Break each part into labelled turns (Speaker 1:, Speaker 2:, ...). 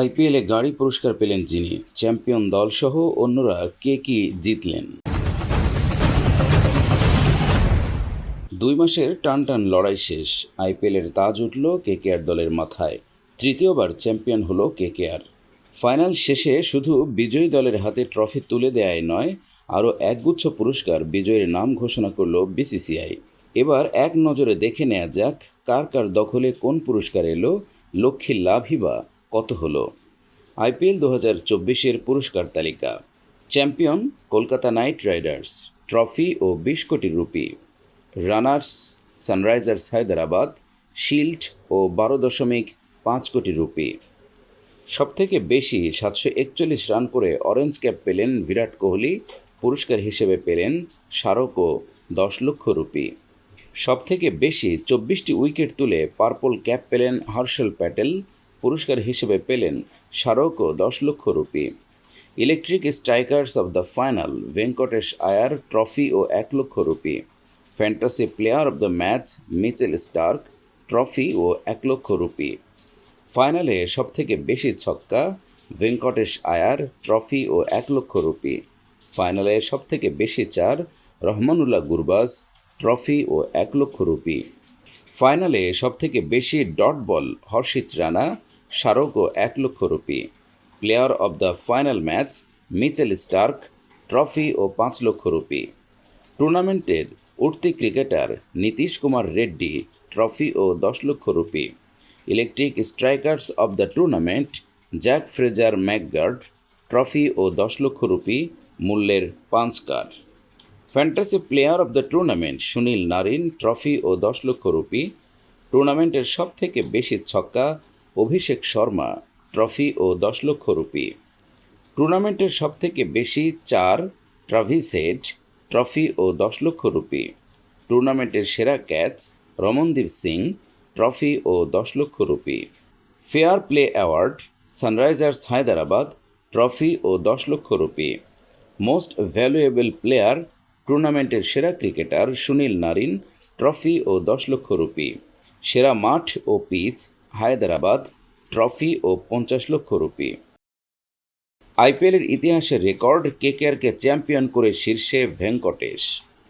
Speaker 1: আইপিএলে গাড়ি পুরস্কার পেলেন যিনি। চ্যাম্পিয়ন দলসহ অন্যরা কে কি জিতলেন? দুই মাসের টান টান লড়াই শেষ। আইপিএলের তাজ উঠল কেকেআর দলের মাথায়। তৃতীয়বার চ্যাম্পিয়ন হলো কেকেআর। ফাইনাল শেষে শুধু বিজয়ী দলের হাতে ট্রফি তুলে দেয়াই নয়, আরও একগুচ্ছ পুরস্কার বিজয়ীর নাম ঘোষণা করল বিসিসিআই। এবার এক নজরে দেখে নেওয়া যাক কার কার দখলে কোন পুরস্কার এলো, লক্ষ্মী লাভই বা কত হলো? আইপিএল দু হাজার চব্বিশের পুরস্কার তালিকা। Champion Kolkata Knight Riders, trophy ও বিশ crore rupee. Runners, Sunrisers Hyderabad, shield ও বারো দশমিক পাঁচ কোটি রুপি। সবথেকে বেশি সাতশো একচল্লিশ রান করে অরেঞ্জ ক্যাপ পেলেন বিরাট কোহলি, পুরস্কার হিসেবে পেলেন স্মারকও দশ লক্ষ রুপি। সবথেকে বেশি চব্বিশটি উইকেট তুলে পার্পল ক্যাপ পেলেন হর্ষল প্যাটেল পুরস্কার হিসেবে পেলেন স্মারক ও দশ lakh rupee. Electric strikers of the final, Venkatesh Iyer trophy ও এক lakh rupee. Fantasy player of the match, Mitchell Starc, trophy ও এক লক্ষ রুপি। ফাইনালে সবথেকে বেশি ছক্কা, ভেঙ্কটেশ আয়ার ট্রফি ও এক লক্ষ রুপি। ফাইনালে সবথেকে বেশি চার, রহমানুল্লাহ গুরবাস ট্রফি ও এক লক্ষ রুপি। ফাইনালে সবথেকে বেশি ডট বল হর্ষিত রানা স্মারক ও এক lakh rupee. Player of the final match Mitchell Starc trophy ও পাঁচ লক্ষ রুপি। টুর্নামেন্টের উঠতি ক্রিকেটার নীতিশ কুমার রেড্ডি ট্রফি ও দশ lakh rupee. Electric strikers of the tournament Jack Fraser McGurk trophy ও দশ লক্ষ রুপি, মূল্যের পাঁচ car fantasy player of the tournament Sunil Narine trophy ও দশ লক্ষ রুপি। টুর্নামেন্টের সবথেকে বেশি ছক্কা অভিষেক শর্মা ট্রফি ও দশ লক্ষ রুপি। টুর্নামেন্টের সবথেকে বেশি চার ট্রাভিস ট্রফি ও দশ লক্ষ রুপি। টুর্নামেন্টের সেরা ক্যাচ রমনদীপ সিং, ট্রফি ও দশ lakh rupee. Fair play award Sunrisers Hyderabad, trophy ও দশ lakh rupee. Most valuable player টুর্নামেন্টের সেরা ক্রিকেটার সুনীল নারিন, ট্রফি ও দশ লক্ষ রুপি। সেরা মাঠ ও পিচ হায়দ্রাবাদ, ট্রফি ও পঞ্চাশ লক্ষ রুপি। আইপিএলের ইতিহাসের রেকর্ড কেকেআরকে চ্যাম্পিয়ন করে শীর্ষে ভেঙ্কটেশ।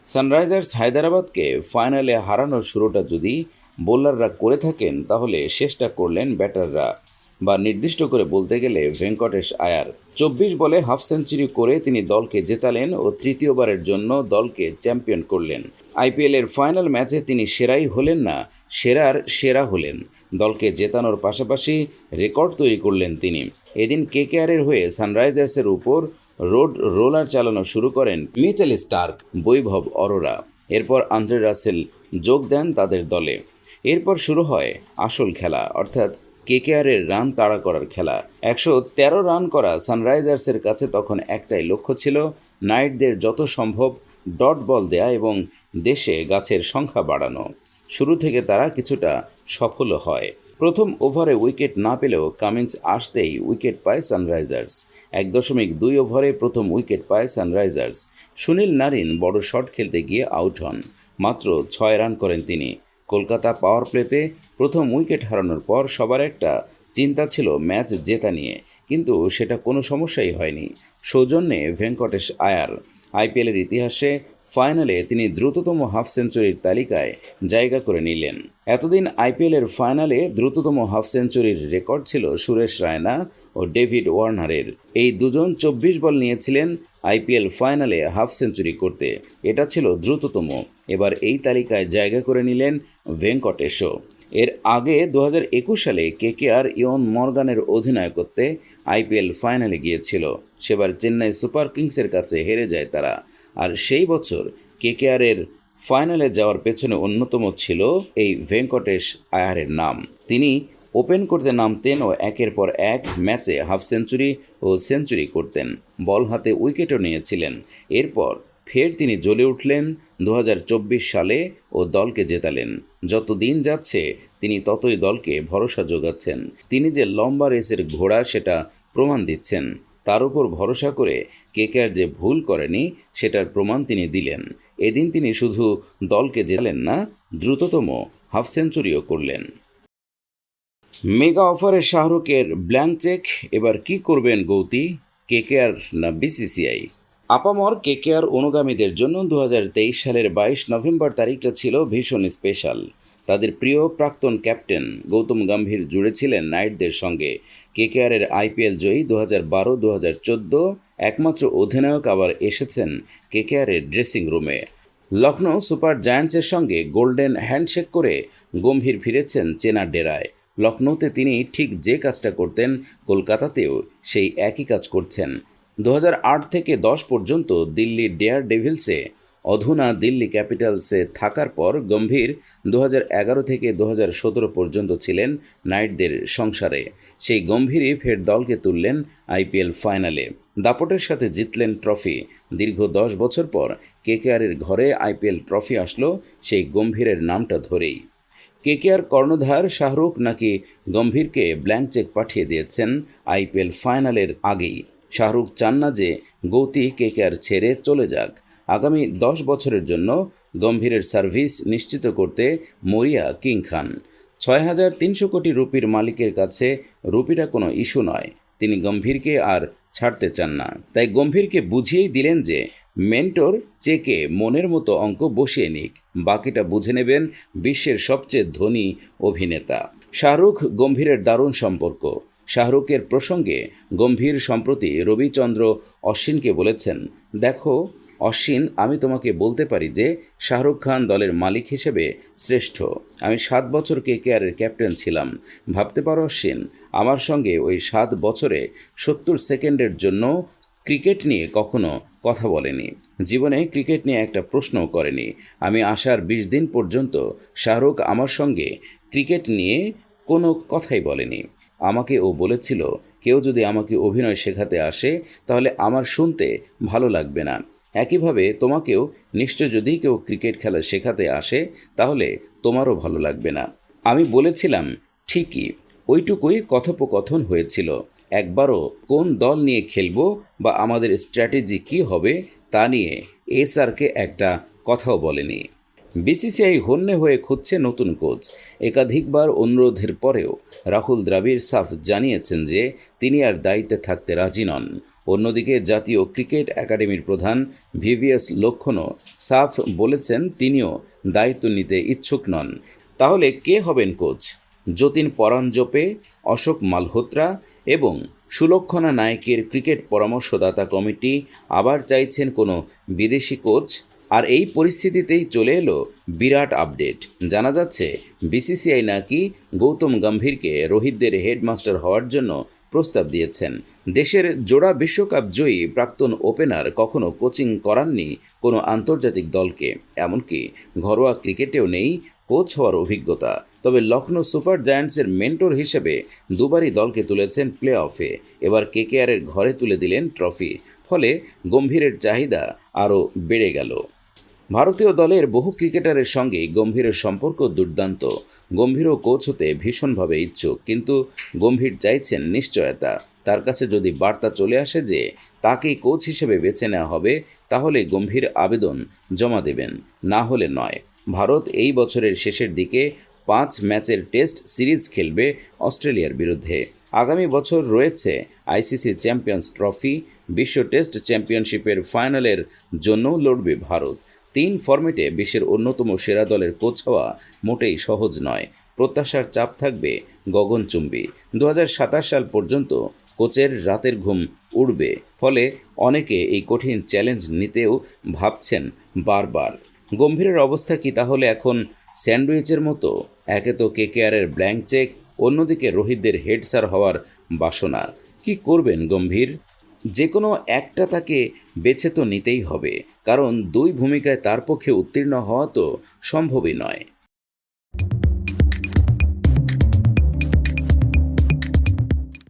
Speaker 1: সানরাইজার্স হায়দ্রাবাদকে ফাইনালে হারানোর শুরুটা যদি বোলাররা করে থাকেন, তাহলে শেষটা করলেন ব্যাটাররা। বা নির্দিষ্ট করে বলতে গেলে ভেঙ্কটেশ আয়ার। চব্বিশ বলে হাফ সেঞ্চুরি করে তিনি দলকে জেতালেন ও তৃতীয়বারের জন্য দলকে চ্যাম্পিয়ন করলেন। আইপিএলের ফাইনাল ম্যাচে তিনি সেরাই হলেন না, সেরার সেরা হলেন। দলকে জেতানোর পাশাপাশি রেকর্ড তৈরি করলেন তিনি। এদিন কেকেআরের হয়ে সানরাইজার্সের উপর রোড রোলার চালানো শুরু করেন মিচেল স্টার্ক, বৈভব অরোরা। এরপর আন্দ্রে রাসেল যোগ দেন তাদের দলে। এরপর শুরু হয় আসল খেলা, অর্থাৎ কেকেআরের রান তাড়া করার খেলা। একশো তেরো রান করা সানরাইজার্সের কাছে তখন একটাই লক্ষ্য ছিল, নাইটদের যত সম্ভব ডট বল দেয়া এবং দেশে গাছের সংখ্যা বাড়ানো। শুরু থেকে তারা কিছুটা সফল হয়। প্রথম ওভারে উইকেট না পেলেও কামিন্স আসতেই উইকেট পায় সানরাইজার্স। এক দশমিক দুই ওভারে প্রথম উইকেট পায় সানরাইজার্স। সুনীল নারিন বড় শট খেলতে গিয়ে আউট হন। মাত্র ছয় রান করেন তিনি। কলকাতা পাওয়ার প্লেতে প্রথম উইকেট হারানোর পর সবার একটা চিন্তা ছিল ম্যাচ জেতা নিয়ে। কিন্তু সেটা কোনো সমস্যাই হয়নি। সৌজন্যে ভেঙ্কটেশ আয়ার। আইপিএলের ইতিহাসে ফাইনালে তিনি দ্রুততম হাফ সেঞ্চুরির তালিকায় জায়গা করে নিলেন। এতদিন আইপিএলের ফাইনালে দ্রুততম হাফ সেঞ্চুরির রেকর্ড ছিল সুরেশ রায়না ও ডেভিড ওয়ার্নারের। এই দুজন চব্বিশ বল নিয়েছিলেন আইপিএল ফাইনালে হাফ সেঞ্চুরি করতে। এটা ছিল দ্রুততম। এবার এই তালিকায় জায়গা করে নিলেন ভেঙ্কটেশও। এর আগে দু হাজার একুশ সালে কেকেআর ইয়ন মর্গানের অধিনায়কত্বে আইপিএল ফাইনালে গিয়েছিল। সেবার চেন্নাই সুপার কিংসের কাছে হেরে যায় তারা। আর সেই বছর কেকেআরের ফাইনালে যাওয়ার পেছনে অন্যতম ছিল এই ভেঙ্কটেশ আয়ারের নাম। তিনি ওপেন করতে নামতেন ও একের পর এক ম্যাচে হাফ সেঞ্চুরি ও সেঞ্চুরি করতেন। বল হাতে উইকেটও নিয়েছিলেন। এরপর ফের তিনি জ্বলে উঠলেন দু হাজার চব্বিশ সালে ও দলকে জেতালেন। যত দিন যাচ্ছে, তিনি ততই দলকে ভরসা যোগাচ্ছেন। তিনি যে লম্বা রেসের ঘোড়া, সেটা প্রমাণ দিচ্ছেন। তার উপর ভরসা করে কেকেআর যে ভুল করেনি সেটার প্রমাণ তিনি দিলেন। এদিন তিনি শুধু দলকে জেতালেন না, দ্রুততম হাফ সেঞ্চুরিও করলেন। মেগা অফারে শাহরুখের ব্ল্যাঙ্ক চেক, এবার কি করবেন গৌতী? কেকেআর না বিসিসিআই? আপামর কেকেআর অনুগামীদের জন্য দু হাজার তেইশ সালের বাইশ নভেম্বর তারিখটা ছিল ভীষণ স্পেশাল। তাদের প্রিয় প্রাক্তন ক্যাপ্টেন গৌতম গম্ভীর জুড়েছিলেন নাইটদের সঙ্গে। কেকেআরের আইপিএল জয়ী দু হাজার বারো দু হাজার চোদ্দ একমাত্র অধিনায়ক আবার এসেছেন কেকেআরের ড্রেসিং রুমে। লখনৌ সুপার জায়ান্টসের সঙ্গে গোল্ডেন হ্যান্ডশেক করে গম্ভীর ফিরেছেন চেনা ডেরায়। লখনৌতে তিনি ঠিক যে কাজটা করতেন, কলকাতাতেও সেই একই কাজ করছেন। দু হাজার আট থেকে দশ পর্যন্ত দিল্লি ডেয়ার ডেভিলসে অধুনা দিল্লি ক্যাপিটালসে থাকার পর গম্ভীর দু হাজার এগারো থেকে দুহাজার সতেরো পর্যন্ত ছিলেন নাইটদের সংসারে। সেই গম্ভীরই ফের দলকে তুললেন আইপিএল ফাইনালে। দাপটের সাথে জিতলেন ট্রফি। দীর্ঘ দশ বছর পর কেকেআরের ঘরে আইপিএল ট্রফি আসলো সেই গম্ভীরের নামটা ধরেই। কেকেআর কর্ণধার শাহরুখ নাকি গম্ভীরকে ব্ল্যাঙ্ক চেক পাঠিয়ে দিয়েছেন আইপিএল ফাইনালের আগেই। শাহরুখ চান না যে গৌতী কেকেআর ছেড়ে চলে যাক। আগামী দশ বছরের জন্য গম্ভীরের সার্ভিস নিশ্চিত করতে মরিয়া কিং খান। ছয় হাজার তিনশো কোটি রুপির মালিকের কাছে রুপিটা কোনো ইস্যু নয়। তিনি গম্ভীরকে আর ছাড়তে চান না। তাই গম্ভীরকে বুঝিয়েই দিলেন যে মেন্টর চেকে মনের মতো অঙ্ক বসিয়ে নিক। বাকিটা বুঝে নেবেন বিশ্বের সবচেয়ে ধনী অভিনেতা। শাহরুখ গম্ভীরের দারুণ সম্পর্ক। শাহরুখের প্রসঙ্গে গম্ভীর সম্প্রতি রবিচন্দ্র অশ্বিনকে বলেছেন, দেখো অশ্বিন, আমি তোমাকে বলতে পারি যে শাহরুখ খান দলের মালিক হিসেবে শ্রেষ্ঠ। আমি সাত বছর কে কেয়ারের ক্যাপ্টেন ছিলাম। ভাবতে পারো অশ্বিন, আমার সঙ্গে ওই সাত বছরে সত্তর সেকেন্ডের জন্য ক্রিকেট নিয়ে কখনো কথা বলেনি। জীবনে ক্রিকেট নিয়ে একটা প্রশ্নও করেনি। আমি আসার বিশ দিন পর্যন্ত শাহরুখ আমার সঙ্গে ক্রিকেট নিয়ে কোনো কথাই বলেনি। আমাকে ও বলেছিল, কেউ যদি আমাকে অভিনয় শেখাতে আসে, তাহলে আমার শুনতে ভালো লাগবে না। একইভাবে তোমাকেও নিশ্চয় যদি কেউ ক্রিকেট খেলা শেখাতে আসে, তাহলে তোমারও ভালো লাগবে না। আমি বলেছিলাম, ঠিকই, ওইটুকুই কথোপকথন হয়েছিল। একবারও কোন দল নিয়ে খেলব বা আমাদের স্ট্র্যাটেজি কী হবে, তা নিয়ে এসআরকে একটা কথাও বলেনি। বিসিসিআই হন্যে হয়ে খুঁজছে নতুন কোচ। একাধিকবার অনুরোধের পরেও রাহুল দ্রাবিড় সাফ জানিয়েছেন যে তিনি আর দায়িত্বে থাকতে রাজি নন। অন্যদিকে জাতীয় ক্রিকেট একাডেমির প্রধান ভিভিএস লক্ষণও সাফ বলেছেন, তিনিও দায়িত্ব নিতে ইচ্ছুক নন। তাহলে কে হবেন কোচ? যতীন পরাঞ্জপে অশোক মালহোত্রা এবং সুলক্ষণা নায়কের ক্রিকেট পরামর্শদাতা কমিটি আবার চাইছেন কোনো বিদেশি কোচ? আর এই পরিস্থিতিতেই চলে এলো বিরাট আপডেট। জানা যাচ্ছে, বিসিসিআই নাকি গৌতম গম্ভীরকে রোহিতদের হেডমাস্টার হওয়ার জন্য প্রস্তাব দিয়েছেন। দেশের জোড়া বিশ্বকাপ জয়ী প্রাক্তন ওপেনার কখনো কোচিং করাননি কোনো আন্তর্জাতিক দলকে। এমনকি ঘরোয়া ক্রিকেটেও নেই কোচ হওয়ার অভিজ্ঞতা। তবে লখনৌ সুপার জায়ান্টসের মেন্টর হিসেবে দুবারই দলকে তুলেছেন প্লে অফে এবার কেকেআরের ঘরে তুলে দিলেন ট্রফি। ফলে গম্ভীরের চাহিদা আরও বেড়ে গেল। ভারতীয় দলের বহু ক্রিকেটারের সঙ্গে গম্ভীরের সম্পর্ক দুর্দান্ত। গম্ভীরও কোচ হতে ভীষণভাবে ইচ্ছুক। কিন্তু গম্ভীর চাইছেন নিশ্চয়তা। তার কাছে যদি বার্তা চলে আসে যে তাকেই কোচ হিসেবে বেছে নেওয়া হবে, তাহলে গম্ভীর আবেদন জমা দেবেন। না হলে নয়। ভারত এই বছরের শেষের দিকে পাঁচ ম্যাচের টেস্ট সিরিজ খেলবে অস্ট্রেলিয়ার বিরুদ্ধে। আগামী বছর রয়েছে আইসিসি চ্যাম্পিয়ন্স ট্রফি। বিশ্ব টেস্ট চ্যাম্পিয়নশিপের ফাইনালের জন্যও লড়বে ভারত। তিন ফরম্যাটে বিশ্বের অন্যতম সেরা দলের কোচ হওয়া মোটেই সহজ নয়। প্রত্যাশার চাপ থাকবে গগনচুম্বী। দু হাজার সাতাশ সাল পর্যন্ত কোচের রাতের ঘুম উড়বে। ফলে অনেকে এই কঠিন চ্যালেঞ্জ নিতেও ভাবছেন বারবার। গম্ভীরের অবস্থা কি তাহলে এখন স্যান্ডউইচের মতো? একে তো কেকেআরের ব্ল্যাঙ্ক চেক, অন্যদিকে রোহিতদের হেডসার হওয়ার বাসনা। কি করবেন গম্ভীর? যে কোনো একটা তাকে বেছে তো নিতেই হবে, কারণ দুই ভূমিকায় তার পক্ষে উত্তীর্ণ হওয়া তো সম্ভবই নয়।